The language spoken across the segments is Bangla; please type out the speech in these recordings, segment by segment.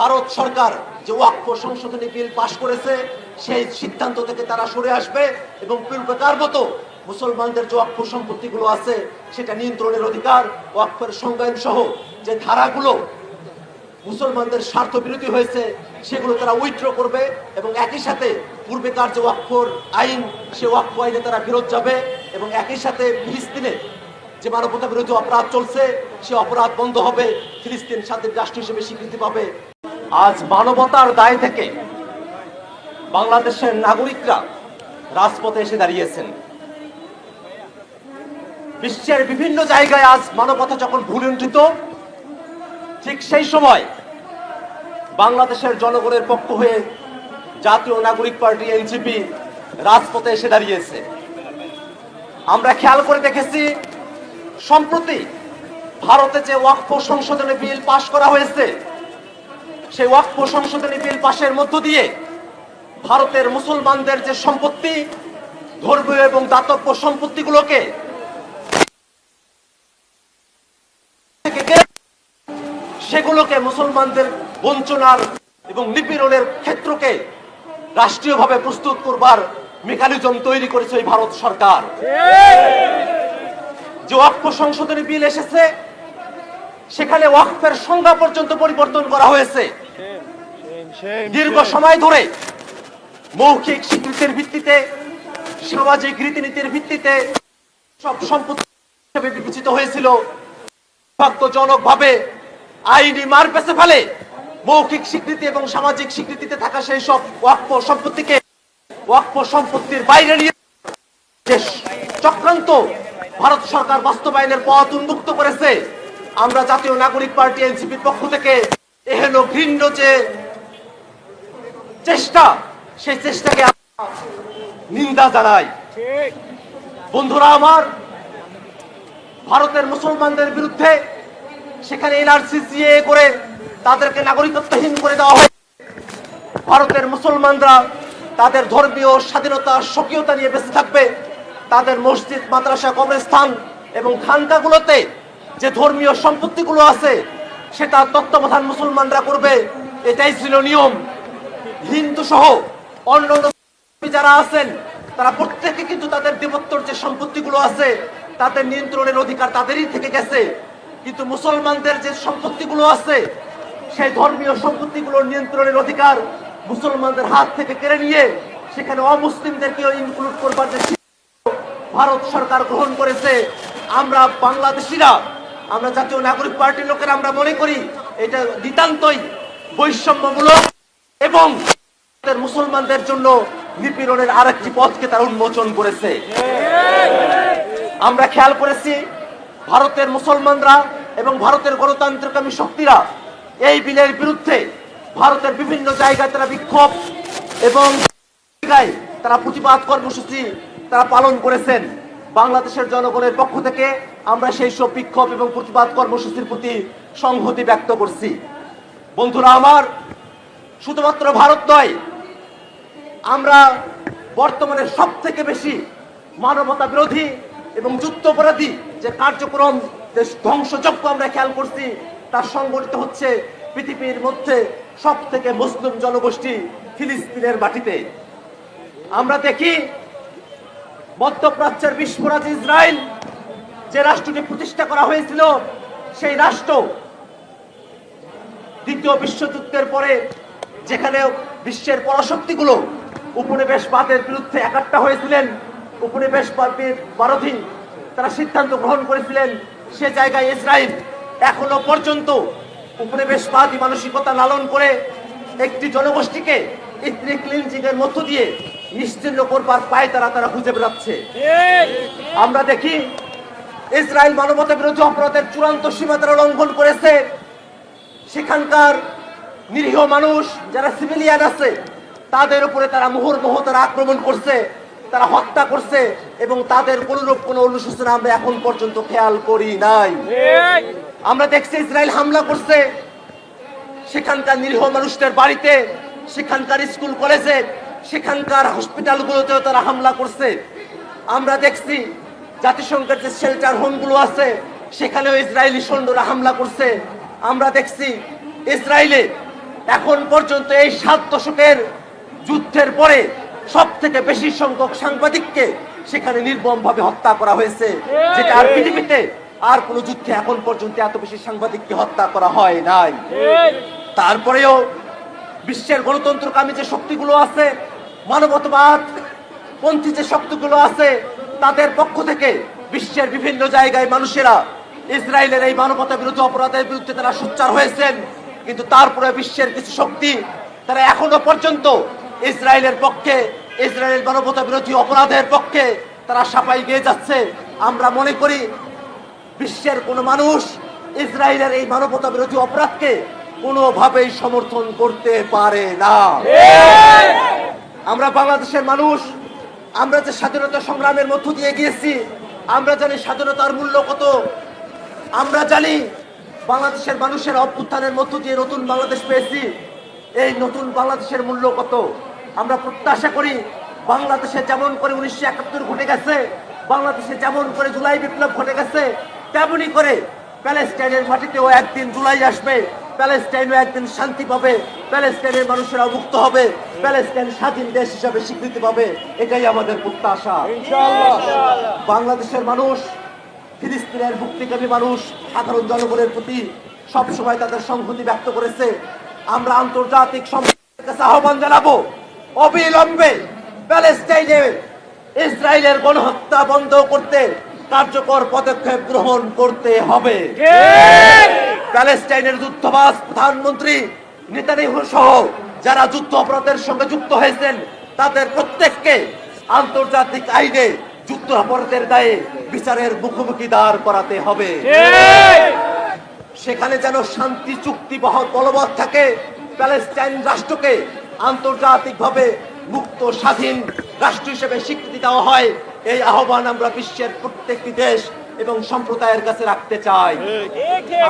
ভারত সরকার যে ওয়াকফ সংশোধনী বিল পাশ করেছে, সেই সিদ্ধান্ত থেকে তারা সরে আসবে এবং পূর্বেকার মতো মুসলমানদের যে ওয়াকফ সম্পত্তিগুলো আছে, সেটা নিয়ন্ত্রণের অধিকার, ওয়াকফের সংজ্ঞায়ন সহ যে ধারাগুলো মুসলমানদের স্বার্থ বিরোধী হয়েছে, সেগুলো তারা উইথড্র করবে এবং একই সাথে পূর্বেকার যে ওয়াকফর আইন, সে ওয়াকফ আইনে তারা ফেরত যাবে এবং একই সাথে ফিলিস্তিনে যে মানবতা বিরোধী অপরাধ চলছে, সে অপরাধ বন্ধ হবে, ফিলিস্তিন স্বাধীন রাষ্ট্র হিসেবে স্বীকৃতি পাবে। আজ মানবতার দায় থেকে বাংলাদেশের নাগরিকরা রাজপথে এসে দাঁড়িয়েছেন। বিশ্বের বিভিন্ন জায়গায় আজ মানবতা যখন ভুলুণ্ঠিত, ঠিক সেই সময় বাংলাদেশের জনগণের পক্ষ হয়ে জাতীয় নাগরিক পার্টি এনসিপি রাজপথে এসে দাঁড়িয়েছে। আমরা খেয়াল করে দেখেছি, সম্প্রতি ভারতে যে ওয়াকফ সংশোধনী বিল পাশ করা হয়েছে সেই ওয়াকফ সংশোধনী বিল পাশের মধ্য দিয়ে ভারতের মুসলমানদের যে সম্পত্তি, ধর্মীয় এবং দাতব্য সম্পত্তিগুলোকে সেগুলোকে মুসলমানদের বঞ্চনার এবং নিপীড়নের ক্ষেত্রকে রাষ্ট্রীয়ভাবে প্রস্তুত করবার মেকানিজম তৈরি করেছে এই ভারত সরকার। যে ওয়াকফ সংশোধনী বিল এসেছে সেখানে ওয়াকফের সংজ্ঞা পর্যন্ত পরিবর্তন করা হয়েছে। দীর্ঘ সময় ধরে মৌখিক স্বীকৃতির ভিত্তিতে, সামাজিক রীতিনীতির ভিত্তিতে সব সম্পত্তি হিসেবে বিবেচিত হয়েছিল। ভাবে আইনি মার পেছে ফেলে মৌখিক স্বীকৃতি এবং সামাজিক স্বীকৃতিতে থাকা সেই সব ওয়াক্ফ সম্পত্তিকে ওয়াক্ফ সম্পত্তির বাইরে নিয়ে চক্রান্ত ভারত সরকার বাস্তবায়নের পথ উন্মুক্ত করেছে আমরা জাতীয় নাগরিক পার্টি এনসিপির পক্ষ থেকে এহেন ঘৃণ্য যে চেষ্টা, সেই চেষ্টাকে নিন্দা জানাই। বন্ধুরা আমার, ভারতের মুসলমানদের বিরুদ্ধে সেখানে এনআরসি সিএ করে তাদেরকে নাগরিকত্বহীন করে দেওয়া হয়। ভারতের মুসলমানরা তাদের ধর্মীয় স্বাধীনতা, স্বকীয়তা নিয়ে বেঁচে থাকবে। তাদের মসজিদ, মাদ্রাসা, কবরস্থান এবং খানকাগুলোতে যে ধর্মীয় সম্পত্তিগুলো আছে, সেটা তত্ত্বাবধান মুসলমানরা করবে, এটাই ছিল নিয়ম। হিন্দু সহ অন্য যারা আছেন, তারা প্রত্যেকে কিন্তু তাদের দেবত্বর যে সম্পত্তিগুলো আছে, তাদের নিয়ন্ত্রণের অধিকার তাদেরই থেকে গেছে। কিন্তু মুসলমানদের যে সম্পত্তিগুলো আছে, সেই ধর্মীয় সম্পত্তিগুলোর নিয়ন্ত্রণের অধিকার মুসলমানদের হাত থেকে কেড়ে নিয়ে, সেখানে অমুসলিমদেরকেও ইনক্লুড করবার যে ভারত সরকার গ্রহণ করেছে, আমরা বাংলাদেশিরা আমরা জাতীয় নাগরিক পার্টির লোকেরা আমরা মনে করি এটা নিতান্তই বৈষম্যমূলক এবং মুসলমানদের জন্য নিপীড়নের আরেকটি পথকে তারা উন্মোচন করেছে। আমরা খেয়াল করেছি ভারতের মুসলমানরা এবং ভারতের গণতান্ত্রিকামী শক্তিরা এই বিলের বিরুদ্ধে ভারতের বিভিন্ন জায়গায় তারা বিক্ষোভ এবং তারা প্রতিবাদ কর্মসূচি তারা পালন করেছেন। বাংলাদেশের জনগণের পক্ষ থেকে আমরা সেই সব বিক্ষোভ এবং প্রতিবাদ কর্মসূচির প্রতি সংহতি ব্যক্ত করছি। বন্ধুরা আমার, শুধুমাত্র ভারত নয়, আমরা বর্তমানে সব থেকে বেশি মানবতা বিরোধী এবং যুদ্ধপরাধী যে কার্যক্রম, যে ধ্বংসযজ্ঞ আমরা খেয়াল করছি তার সংগঠিত হচ্ছে পৃথিবীর মধ্যে সব থেকে মুসলিম জনগোষ্ঠী ফিলিস্তিনের মাটিতে। আমরা দেখি মধ্যপ্রাচ্যের বিস্ফোরাজ ইসরায়েল যে রাষ্ট্রটি প্রতিষ্ঠা করা হয়েছিল, সেই রাষ্ট্র দ্বিতীয় বিশ্বযুদ্ধের পরে যেখানে বিশ্বের পরাশক্তিগুলো উপনিবেশবাদের বিরুদ্ধে একাট্টা হয়েছিলেন উপনিবেশবাদের বারোধীন তারা সিদ্ধান্ত গ্রহণ করেছিলেন, সে জায়গায় ইসরায়েল এখনও পর্যন্ত উপনিবেশবাদী মানসিকতা লালন করে একটি জনগোষ্ঠীকে ইথনিক ক্লিনজিং এর মধ্য দিয়ে নিশ্চিন্ন করবার পায় তারা তারা খুঁজে বেড়াচ্ছে। আমরা দেখি, ইসরায়েল মানবতা বিরোধী অপরাধের চূড়ান্ত সীমা তারা লঙ্ঘন করেছে। সেখানকার নিরীহ মানুষ, যারা সিভিলিয়ান আছে, তাদের উপরে তারা মুহুর্মুহ তারা আক্রমণ করছে, তারা হত্যা করছে এবং তাদের কোনরূপ কোনো অনুশোচনা আমরা এখন পর্যন্ত খেয়াল করি নাই। আমরা দেখছি ইসরায়েল হামলা করছে। সেখানকার নিরীহ মানুষদের বাড়িতে, সেখানকার স্কুল কলেজে সেখানকার হসপিটালগুলোতেও তারা হামলা করছে। আমরা দেখছি জাতিসংঘের যে শেল্টার হোমগুলো আছে সেখানেও ইসরায়েলি সৈন্যরা হামলা করছে। আমরা দেখছি ইসরায়েলে এখন পর্যন্ত এই সাত দশকের যুদ্ধের পরে সব থেকে বেশি সংখ্যক সাংবাদিককে সেখানে নির্মম ভাবে হত্যা করা হয়েছে। যেটা আর পৃথিবীতে আর কোন যুদ্ধে এখন পর্যন্ত এত বেশি সাংবাদিককে হত্যা করা হয় নাই। তারপরেও বিশ্বের গণতন্ত্রকামী যে শক্তিগুলো আছে মানবতাবাদ, পন্থী যে শক্তিগুলো আছে, তাদের পক্ষ থেকে বিশ্বের বিভিন্ন জায়গায় মানুষেরা ইসরায়েলের এই মানবতা বিরোধী অপরাধের বিরুদ্ধে তারা সোচ্চার হয়েছেন। কিন্তু তারপরে বিশ্বের কিছু শক্তি তারা এখনও পর্যন্ত ইসরায়েলের পক্ষে, ইসরায়েলের মানবতা বিরোধী অপরাধের পক্ষে তারা সাফাই গিয়ে যাচ্ছে। আমরা মনে করি বিশ্বের কোন মানুষ ইসরায়েলের এই মানবতা বিরোধী অপরাধকে কোনোভাবেই সমর্থন করতে পারে না। আমরা বাংলাদেশের মানুষ, আমরা যে স্বাধীনতা সংগ্রামের মধ্য দিয়ে গিয়েছি, আমরা জানি স্বাধীনতার মূল্য কত। আমরা জানি বাংলাদেশের মানুষের অভ্যুত্থানের মধ্য দিয়ে নতুন বাংলাদেশ পেয়েছি, এই নতুন বাংলাদেশের মূল্য কত। আমরা প্রত্যাশা করি বাংলাদেশে যেমন করে উনিশশো একাত্তর ঘটে গেছে, বাংলাদেশে যেমন করে জুলাই বিপ্লব ঘটে গেছে তেমনই করে প্যালেস্টাইনের মাটিতেও একদিন জুলাই আসবে। প্যালেস্টাইনও একদিন শান্তি পাবে। প্যালেস্টাইনের মানুষেরা মুক্ত হবে। প্যালেস্টাইন স্বাধীন দেশ হিসাবে স্বীকৃতি পাবে। এটাই আমাদের প্রত্যাশা। বাংলাদেশের মানুষ ফিলিস্তিনের মুক্তিকামী মানুষ সাধারণ জনগণের প্রতি সবসময় তাদের সংহতি ব্যক্ত করেছে। আমরা আন্তর্জাতিক সম্প্রদায়ের কাছে আহ্বান জানাব অবিলম্বে প্যালেস্টাইনে ইসরায়েলের গণহত্যা বন্ধ করতে কার্যকর পদক্ষেপ গ্রহণ করতে হবে। প্যালেস্টাইনের যুদ্ধবাস প্রধানমন্ত্রী নেতানিয়াহু সহ যারা যুদ্ধ অপরাধের সঙ্গে যুক্ত হয়েছেন, তাদের প্রত্যেককে আন্তর্জাতিক আইনে যুদ্ধ অপরাধের দায়ে বিচারের মুখোমুখি দাঁড় করাতে হবে। সেখানে যেন শান্তি, চুক্তি বলবৎ থাকে, প্যালেস্টাইন রাষ্ট্রকে আন্তর্জাতিকভাবে মুক্ত, স্বাধীন রাষ্ট্র হিসেবে স্বীকৃতি দেওয়া হয়, এই আহ্বান আমরা বিশ্বের প্রত্যেকটি দেশ এবং সম্প্রদায়ের কাছে রাখতে চাই।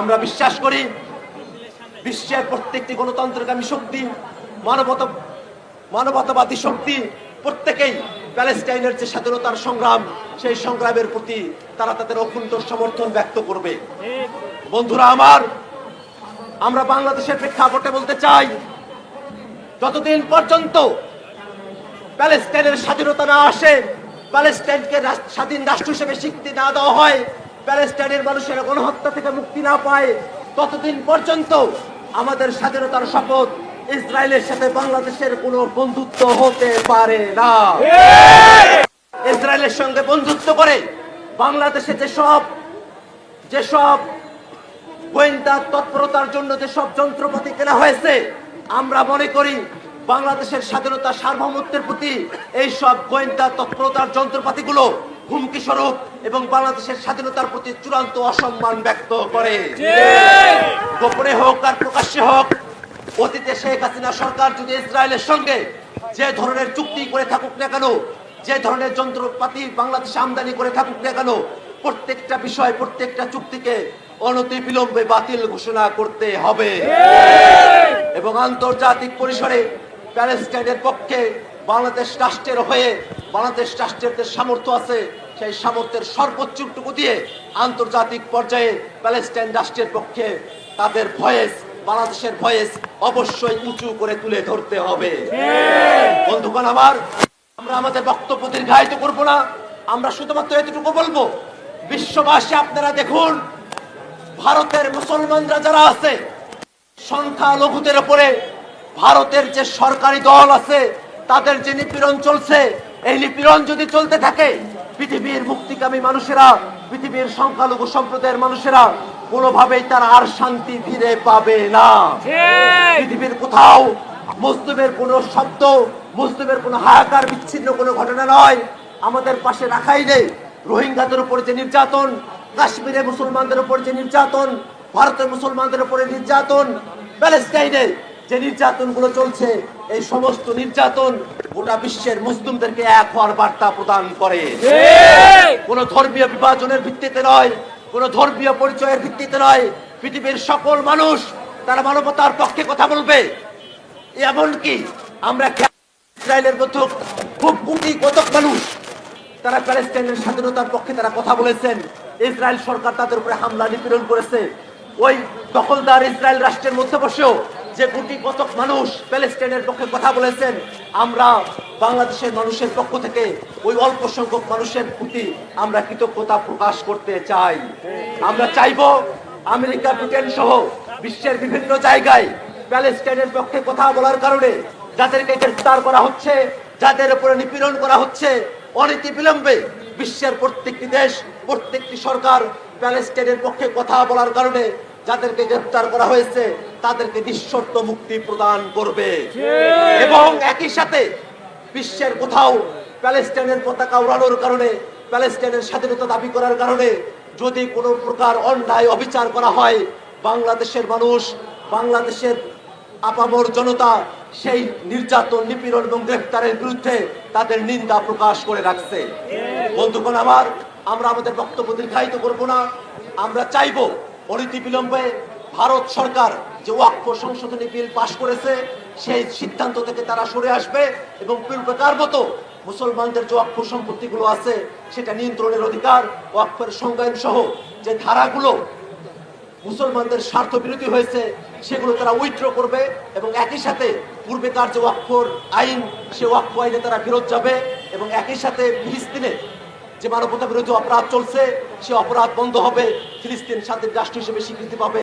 আমরা বিশ্বাস করি বিশ্বের প্রত্যেকটি গণতন্ত্রকামী শক্তি মানবতা মানবতাবাদী শক্তি প্রত্যেকেই প্যালেস্টাইনের যে স্বাধীনতার সংগ্রাম সেই সংগ্রামের প্রতি তারা তাদের অকুণ্ঠ সমর্থন ব্যক্ত করবে। বন্ধুরা আমার আমরা বাংলাদেশের প্রেক্ষাপটে বলতে চাই যতদিন পর্যন্ত প্যালেস্টাইনের স্বাধীনতা না আসে প্যালেস্টাইনকে স্বাধীন রাষ্ট্র হিসেবে স্বীকৃতি না দেওয়া হয়, প্যালেস্টাইনের মানুষের গণহত্যা থেকে মুক্তি না পায়। ততদিন পর্যন্ত আমাদের স্বাধীনতার শপথ ইসরায়েলের সাথে বাংলাদেশের কোনো বন্ধুত্ব হতে পারে না। ইসরায়েলের সঙ্গে বন্ধুত্ব করে বাংলাদেশে যেসব যেসব গোয়েন্দা তৎপরতার জন্য যেসব যন্ত্রপাতি কেনা হয়েছে, আমরা মনে করি বাংলাদেশের স্বাধীনতা সার্বভৌমত্বের প্রতি এই সব গোয়েন্দা তৎপরতার যন্ত্রপাতিগুলো হুমকি স্বরূপ এবং বাংলাদেশের স্বাধীনতার প্রতি চূড়ান্ত অসম্মান ব্যক্ত করে। গোপনে হোক আর প্রকাশ্যে হোক, অতীতে শেখ হাসিনা সরকার যদি ইসরায়েলের সঙ্গে যে ধরনের চুক্তি করে থাকুক না কেন, যে ধরনের যন্ত্রপাতি বাংলাদেশে আমদানি করে থাকুক না কেন, প্রত্যেকটা বিষয়, প্রত্যেকটা চুক্তিকে অনতি বিলম্বে বাতিল ঘোষণা করতে হবে। এবং আন্তর্জাতিক পরিসরে প্যালেস্টাইনের পক্ষে বাংলাদেশ রাষ্ট্রের হয়ে বাংলাদেশ রাষ্ট্রের যে সামর্থ্য আছে, সেই সামর্থ্যের সর্বোচ্চটুকু দিয়ে আন্তর্জাতিক পর্যায়ে প্যালেস্টাইন রাষ্ট্রের পক্ষে তাদের ভয়েস, বাংলাদেশের ভয়েস অবশ্যই উঁচু করে তুলে ধরতে হবে। বন্ধুগণ আমার, আমরা আমাদের বক্তব্য দীর্ঘায়িত করব না। আমরা শুধুমাত্র এতটুকু বলব, বিশ্ববাসী আপনারা দেখুন, ভারতের মুসলমানরা যারা আছে, সংখ্যালঘুদের উপরে ভারতের যে সরকারি দল আছে তাদের যে নিপীড়ন চলছে এই নিপীড়ন যদি চলতে থাকে পৃথিবীর মুক্তিকামী মানুষেরা পৃথিবীর সংখ্যালঘু সম্প্রদায়ের মানুষেরা কোনোভাবেই তারা আর শান্তি ফিরে পাবে না। পৃথিবীর কোথাও মুসলিমের কোনো শব্দ মুসলিমের কোনো হাহাকার বিচ্ছিন্ন কোনো ঘটনা নয়। আমাদের পাশে রাখাই নেই। রোহিঙ্গাদের উপর যে নির্যাতন কাশ্মীরে মুসলমানদের উপর যে নির্যাতন ভারতের মুসলমানদের উপরে নির্যাতন প্যালেস্টাইনে যে নির্যাতনগুলো চলছে এই সমস্ত নির্যাতন গোটা বিশ্বের মুসলিমদেরকে এক হওয়ার বার্তা প্রদান করে। কোন ধর্মীয় বিভাজনের ভিত্তিতে নয় কোন ধর্মীয় পরিচয়ের ভিত্তিতে নয়। পৃথিবীর সকল মানুষ তারা মানবতার পক্ষে কথা বলবে। এমনকি আমরা ইসরায়েলের মতো খুব কোটি কতক মানুষ তারা প্যালেস্টাইনের স্বাধীনতার পক্ষে তারা কথা বলেছেন। ইসরায়েল সরকার তাদের উপরে হামলা নিপীড়ন করেছে। ওই দখলদার ইসরায়েল রাষ্ট্রের মধ্যে বসেও যে গুটি কতক মানুষ প্যালেস্টাইনের পক্ষে কথা বলেছেন, আমরা বাংলাদেশের মানুষের পক্ষ থেকে ওই অল্প সংখ্যক মানুষের প্রতি আমরা কৃতজ্ঞতা প্রকাশ করতে চাই। আমরা চাইব আমেরিকা, ব্রিটেন সহ বিশ্বের বিভিন্ন জায়গায় প্যালেস্টাইনের পক্ষে কথা বলার কারণে যাদেরকে গ্রেফতার করা হচ্ছে, যাদের উপরে নিপীড়ন করা হচ্ছে অনীতি বিলম্বে বিশ্বের প্রত্যেকটি দেশ, প্রত্যেকটি সরকার প্যালেস্টাইনের পক্ষে কথা বলার কারণে যাদেরকে গ্রেফতার করা হয়েছে তাদেরকে নিঃশর্ত মুক্তি প্রদান করবে। এবং একই সাথে বিশ্বের কোথাও প্যালেস্টাইনের পতাকা উড়ানোর কারণে প্যালেস্টাইনের স্বাধীনতা দাবি করার কারণে যদি কোনো প্রকার অন্যায় অবিচার করা হয় বাংলাদেশের মানুষ বাংলাদেশের আপামর জনতা সেই নির্যাতন নিপীড়ন এবং গ্রেফতারের বিরুদ্ধে তাদের নিন্দা প্রকাশ করে রাখছে। বন্ধুগণ আমার আমরা আমাদের বক্তব্য দীর্ঘায়িত করব না। আমরা চাইব অনীতি বিলম্বে ভারত সরকার যে ওয়াক্ফ সংশোধনী বিল পাশ করেছে, সেই সিদ্ধান্ত থেকে তারা সরে আসবে এবং পূর্বেকার মতো মুসলমানদের যে ওয়াক্ফ সম্পত্তিগুলো আছে, সেটা নিয়ন্ত্রণের অধিকার, ওয়াক্ফের সংজ্ঞায়ন সহ যে ধারাগুলো মুসলমানদের স্বার্থ বিরোধী হয়েছে, সেগুলো তারা উইথড্র করবে এবং একই সাথে পূর্বেকার যে ওয়াকফর আইন, সে ওয়াকফ আইনে তারা ফেরত যাবে এবং একই সাথে ফিলিস্তিনে যে মানবতা বিরোধী অপরাধ চলছে, সে অপরাধ বন্ধ হবে। ফিলিস্তিন শান্তির রাষ্ট্র হিসেবে স্বীকৃতি পাবে।